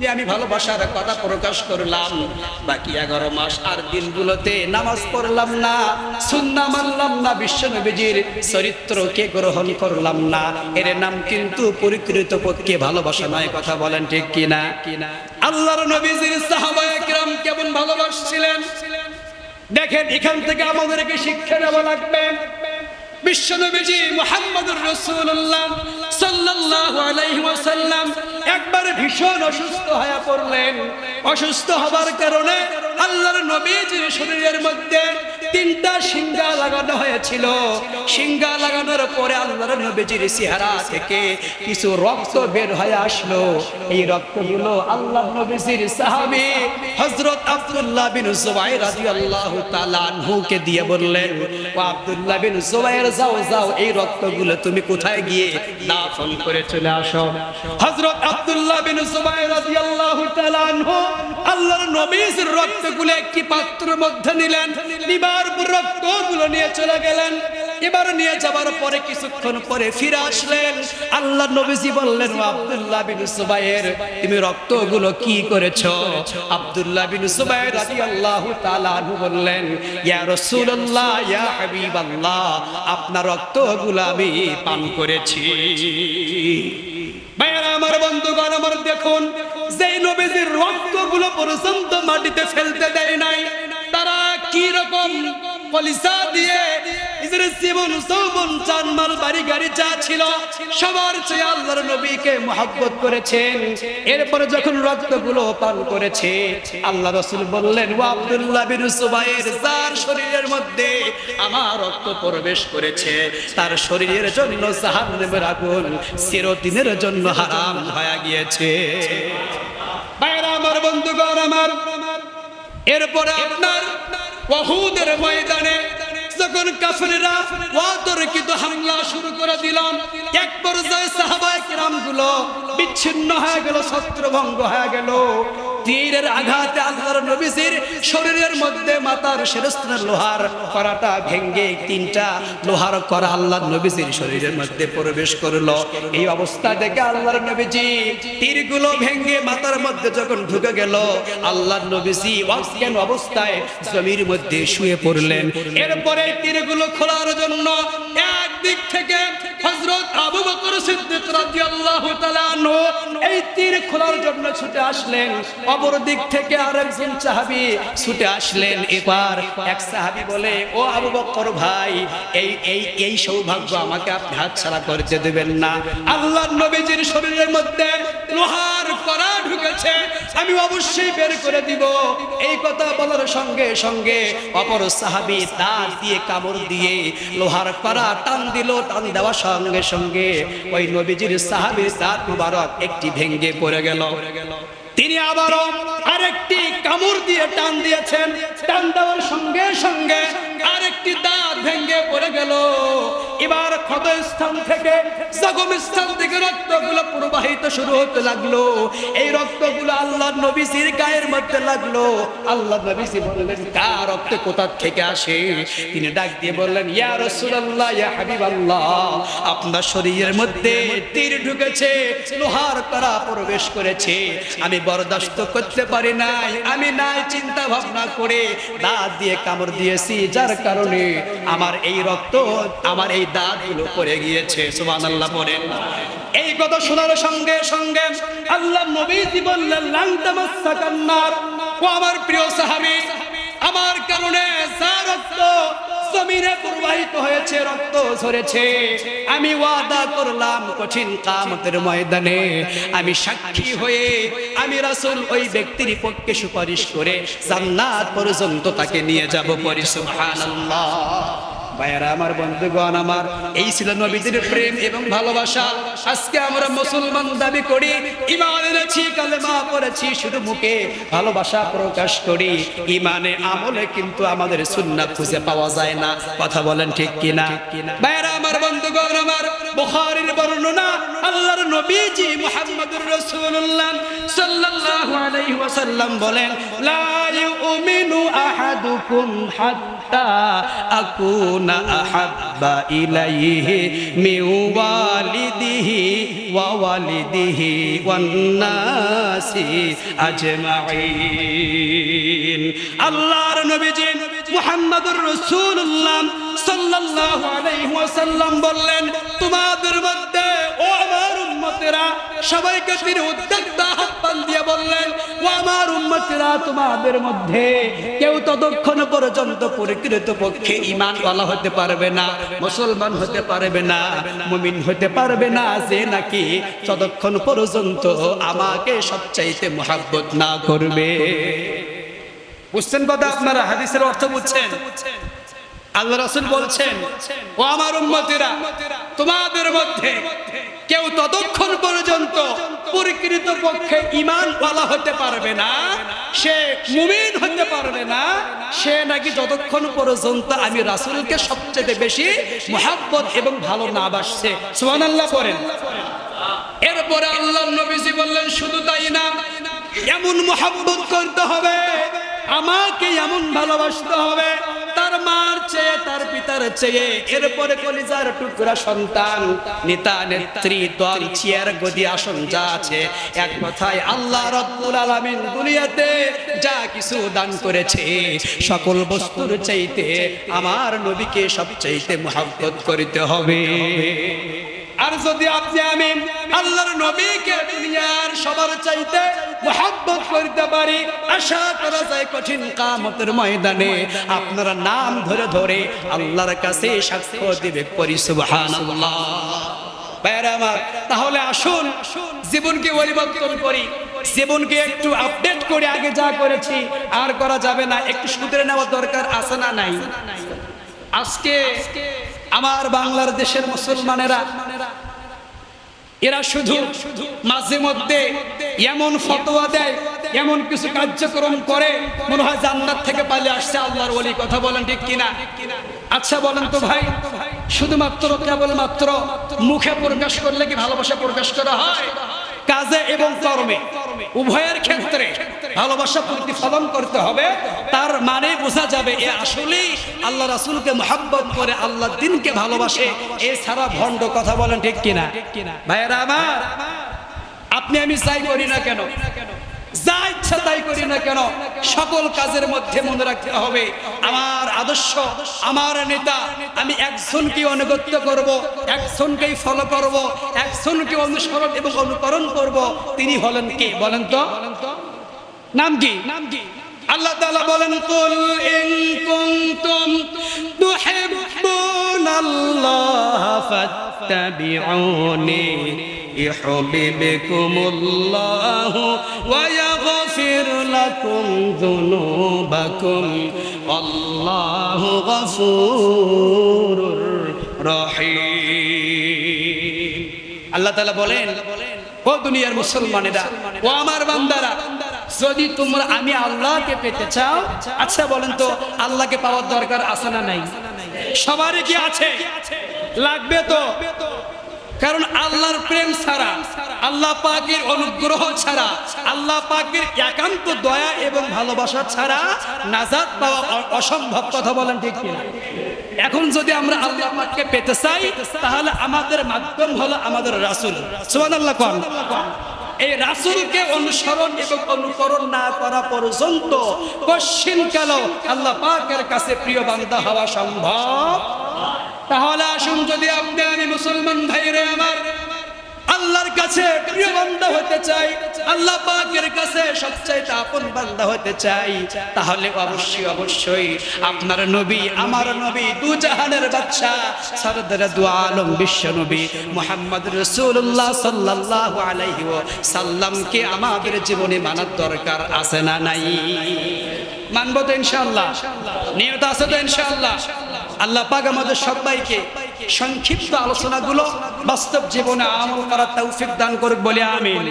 যে আমি ভালোবাসার কথা প্রকাশ করলাম। বাকি এগারো মাস আর দিনগুলোতে নামাজ পড়লাম না সুন্না মানলাম না বিশ্বনবীজির চরিত্রকে গ্রহণ করলাম না। এর নাম কিন্তু পরিকৃত পক্ষে ভালোবাসা নয়, কথা বলেন ঠিক কিনা? কিনা আল্লাহর নবীজির সাহাবায়ে কিরাম কেমন ভালোবাসছিলেন? দেখেন, এখান থেকে আমাদেরকে শিক্ষা নেওয়া লাগবে। বিশ্বনবীজি মোহাম্মদুর রসুল্লাহ সাল্লাল্লাহু আলাইহি ওয়াসাল্লাম একবার ভীষণ অসুস্থ হয়ে পড়লেন। অসুস্থ হবার কারণে আল্লাহর নবীজির শরীরের মধ্যে তিনটা সিঙ্গা লাগানো হয়েছিল। সিঙ্গা লাগানোর পরে আল্লাহর নবীজির চেহারা থেকে কিছু রক্ত বের হয়ে আসলো। এই রক্তগুলো আল্লাহ নবীজির সাহাবী হযরত আব্দুল্লাহ বিন জুবাইর রাদিয়াল্লাহু তাআলা আনহুকে দিয়ে বললেন, ও আব্দুল্লাহ বিন জুবাইর, যাও যাও, এই রক্তগুলো তুমি কোথায় গিয়ে দাফন করে চলে আসো? হযরত আব্দুল্লাহ বিন জুবাইর রাদিয়াল্লাহু তাআলা আনহু আল্লাহর নবীর রক্তগুলো একটি পাত্রের মধ্যে নিলেন। নিবার রক্তগুলো নিয়ে চলে গেলেন। এবার নিয়ে যাবার পরে কিছুক্ষণ পরে ফিরে আসলেন। আল্লাহ নবীজি বললেন আব্দুল্লাহ বিন সুবাইর, তুমি রক্তগুলো কি করেছ? আব্দুল্লাহ বিন সুবাইর রাদিয়াল্লাহু তাআলা আনহু বললেন, ইয়া রাসূলুল্লাহ, ইয়া হাবিবাল্লাহ আপনার রক্তগুলো আমি পান করেছি। ভাইয়ারা, আমার বন্ধুগণ দেখুন যেই নবীজির রক্তগুলো পর্যন্ত মাটিতে ফেলতে দেয় নাই তারা কি রকম পলিসা দিয়ে যা ছিল, সবার করেছেন। এরপরে যখন রক্তগুলো আল্লাহ রসুল বললেন, ও শরীরের মধ্যে আমার রক্ত প্রবেশ করেছে, তার শরীরের জন্য আগুন চিরদিনের জন্য হারাম হয়ে গিয়েছে। আমার বন্ধুগণ, আমার এরপরে আপনার ওহুদের ময়দানে যখন কাফেররা অতর্কিত হামলা শুরু করে দিলাম, এক পর্যায়ে সাহাবায়ে কিরামগুলো বিচ্ছিন্ন হয়ে গেল, ছত্রভঙ্গ হয়ে গেল। তীরের আঘাতে আল্লাহর নবীজির শরীরের মধ্যে মাথার শিরস্ত্রের লোহার করাটা ভেঙ্গে তিনটা লোহার করা আল্লাহর নবীজির শরীরের মধ্যে প্রবেশ করল। এই অবস্থা দেখে আল্লাহর নবীজি তীরগুলো ভেঙ্গে মাথার মধ্যে যখন ঢুকে গেল, আল্লাহর নবীজি অজ্ঞান অবস্থায় জমির মধ্যে শুয়ে পড়লেন। এরপরে তীরগুলো খোলার জন্য একদিক থেকে হযরত সিদ্দিক রাদিয়াল্লাহু তাআলা এই তীর খোলার জন্য ছুটে আসলেন। অপর দিক থেকে আরেকজন সাহাবী ছুটে আসলেন। এবার এক সাহাবী বলে, ও আবু বকর ভাই, এই এই এই সৌভাগ্য আমাকে আপনি হাতছাড়া করতে দেবেন না। আল্লাহর নবীজির শরীরের মধ্যে লোহার ঢুকেছে আমি অবশ্যই বের করে দিব। এই কথা বলার সঙ্গে সঙ্গে অপর সাহাবী দাঁত দিয়ে কামড় দিয়ে লোহার কড়া টান দিল, টান দেওয়ার সঙ্গে সঙ্গে ওই নবীজির সাহাবীর দাঁত মুবারক একটি ভেঙ্গে পড়ে গেল। তিনি আবারও আরেকটি কামড় দিয়ে টান দিয়েছেন। টান দেওয়ার সঙ্গে সঙ্গে আরেকটি দাঁত ভেঙ্গে পড়ে গেল। এবার ক্ষত স্থান থেকে জগম স্থান থেকে রক্তগুলো প্রবাহিত শুরু হতে লাগল। এই রক্তগুলো আল্লাহ নবীজির গায়ের মধ্যে লাগল। আল্লাহ নবীজি বললেন কার রক্ত কোথা থেকে আসে? তিনি ডাক দিয়ে বললেন, ইয়া রাসূলুল্লাহ, ইয়া হাবিবাল্লাহ, আপনার শরীরের মধ্যে তীর ঢুকেছে, লোহার করা প্রবেশ করেছে। আমি বরদাস্ত করতে পারি নাই, আমি নাই চিন্তা ভাবনা করে দাঁত দিয়ে কামড় দিয়েছি, যার কারণে আমার এই রক্ত, আমার এই দাঁতগুলো পড়ে গিয়েছে সুমান আল্লাহ পরে এই কথা শোনার সঙ্গে সঙ্গে আল্লাহ নবীজি বললেন ও আমার প্রিয় সাহাবি, আমার কারণে যা রক্ত জমিনে প্রবাহিত হয়েছে, রক্ত ঝরেছে। আমি ওয়াদা করলাম কঠিন কামতের ময়দানে। আমি সাক্ষী হয়ে আমি রাসুল ওই ব্যক্তির পক্ষে সুপারিশ করে জান্নাত পর্যন্ত তাকে নিয়ে যাব পরি, সুবহানাল্লাহ। ভাইয়ারা, আমার বন্ধুগণ, আমার এই ছিল নবীদের প্রেম এবং ভালোবাসা। আজকে আমরা মুসলমান দাবি করি ইমান এনেছি, কালেমা পড়েছি, শুধু মুখে ভালোবাসা প্রকাশ করি। ইমানে আমলে কিন্তু আমাদের সুন্নাত খুঁজে পাওয়া যায় না। কথা বলেন ঠিক কিনা? ভাইয়ারা, আমার বন্ধুগণ, আমার বুখারীর বর্ণনা আল্লাহর নবীজি মুহাম্মদুর রাসূলুল্লাহ সাল্লাল্লাহু আলাইহি ওয়াসাল্লাম বলেন, লা ইউমিনু আহাদুকুম হাত্তা আকুনা আহাব্বা ইলাইহি মিন ওয়ালিদিহি ওয়া ওয়ালিদিহি ওয়ান নাসি আজমাইন আল্লাহর নবীজি মুহাম্মদুর রাসূলুল্লাহ সাল্লাল্লাহু আলাইহি ওয়াসাল্লাম বললেন, তোমাদের মধ্যে, ও আমার উম্মতেরা, সবাইকে তিনি উদ্যোক্ত আহ্বান দিয়ে বললেন, ও আমার উম্মতেরা, তোমাদের মধ্যে কেউ ততক্ষণ পর্যন্ত পরিকৃত পক্ষে ইমান বলা হতে পারবে না, মুসলমান হতে পারবে না, মুমিন হতে পারবে না, যে নাকি ততক্ষণ পর্যন্ত আমাকে সবচাইতে মোহাব্বত না করবে। বুঝছেন কথা আপনারা? হাদিসের অর্থ বুঝছেন? আল্লাহ রাসূল বলছেন ও আমার উম্মতেরা তোমাদের মধ্যে কেউ ততক্ষণ পর্যন্ত পরিকৃত পক্ষে ইমান বলা হতে পারবে না সে মুমিন হতে পারবে না সে নাকি যতক্ষণ পর্যন্ত আমি রাসূলকে সবচেয়ে বেশি মোহাব্বত এবং ভালো না বাসছে সুবহানাল্লাহ করেন এরপরে আল্লাহ নবীজি বললেন শুধু তাই না এমন মোহাব্বত করতে হবে আমাকে এমন ভালোবাসতে হবে, তার মার চেয়ে, তার পিতার চেয়ে, এরপরে কলিজার টুকরা সন্তান, নেতা, নেত্রী, দল, চেয়ার, গদি, আসন যা আছে, এক কথায় আল্লাহ রব্বুল আলামিন দুনিয়াতে যা কিছু দান করেছে, সকল বস্তুর চাইতে আমার নবীকে সবচাইতে মোহাব্বত করিতে হবে। আর যদি আপনি আমি আল্লাহর নবীকে দুনিয়ার সবার চাইতে মোহাব্বত করতে পারি, আশা করা যায় কঠিন কামতের ময়দানে আপনারা নাম ধরে ধরে আল্লাহর কাছে সাক্ষ্য দিবে করি সুবহানাল্লাহ। আমার, তাহলে আসুন, জীবনকে পরিবর্তন করি। জীবনকে একটু আপডেট করে আগে যা করেছি, আর করা যাবে না। একটু সুধরে নেওয়া দরকার আছে না নাই? আজকে আমার বাংলার দেশের মুসলমানেরা, এরা শুধু মাঝে মধ্যে এমন ফতোয়া দেয়, এমন কিছু কার্যক্রম করে, মনে হয় জান্নাত থেকে পালিয়ে আসছে আল্লাহর ওলি। কথা বলেন ঠিক কিনা? আচ্ছা বলেন তো ভাই, শুধুমাত্র, কেবলমাত্র মুখে প্রকাশ করলে কি ভালোবাসা প্রকাশ করা হয়? কাজে এবং কর্মে। উভয়ের ক্ষেত্রে ভালোবাসা প্রতিফলন করতে হবে। তার মানে বোঝা যাবে এ আসলেই আল্লাহ রাসুলকে মোহাব্বত করে আল্লাহ দিনকে ভালোবাসে। এছাড়া ভণ্ড কথা বলেন ঠিক কিনা? ভাইয়েরা আমার, আপনি আমি চাই করি না কেন? যা ইচ্ছা তাই করি না কেন, সকল কাজের মধ্যে মনে রাখতে হবে। আমার আদর্শ, আমার নেতা, আমি একজনকে অনুগত্য করব, একজনকেই ফলো করব, একজনকে অনুসরণ এবং অনুকরণ করব। তিনি হলেন কে? বলেন তো। নাম কি? নাম কি আল্লাহ তাআলা বলেন, কুল ইন কুনতুম তুহিব্বুনাল্লাহ ফাত্তাবিউনি ইউহিব্বুকুমুল্লাহ ওয়া লাকুম যুনুবাকুম আল্লাহু গফুরুর রহিম। আল্লাহ তাআলা বলেন, ও দুনিয়ার মুসলমানেরা, ও আমার বান্দারা, যদি তোমরা আমি আল্লাহকে পেতে চাও আচ্ছা বলেন তো, আল্লাহকে পাওয়ার দরকার আছে না নাই? সবারই কি আছে? লাগবে তো? কারণ আল্লাহর প্রেম ছাড়া আল্লাহ পাকের অনুগ্রহ ছাড়া, আল্লাহ পাকের একান্ত দয়া এবং ভালোবাসা ছাড়া নাজাদ পাওয়া অসম্ভব কথা বলেন ঠিক এখন যদি আমরা আল্লাহ পাককে পেতে চাই, তাহলে আমাদের মাধ্যম হলো আমাদের রাসূল। সুবহানাল্লাহ কোন? এই রাসূলকে অনুসরণ এবং অনুকরণ না করা পর্যন্ত কশিন কাল আল্লাহ পাকের কাছে প্রিয় বান্দা হওয়া সম্ভব। তাহলে আসুন যদি আপনি, আমি মুসলমান ভাইরে আমার আল্লাহর কাছে প্রিয় বান্দা হতে চাই, আল্লাহ পাকের কাছে সবচাইতে আপন বান্দা হতে চাই, তাহলে অবশ্যই অবশ্যই আপনার নবী, আমার নবী, দু জাহানের বাদশা, সরদার দু আলম বিশ্ব নবী মুহাম্মদ রাসূলুল্লাহ সাল্লাল্লাহু আলাইহি সাল্লামকে আমাদের জীবনে মানার দরকার আছে না নাই? মানবো তো ইনশাআল্লাহ, নিয়ত আছে তো ইনশাআল্লাহ। আল্লাহ পাক আমাদের সবাইকে সংক্ষিপ্ত আলোচনাগুলো বাস্তব জীবনে আমল করার তৌফিক দান করুক বলে আমিন।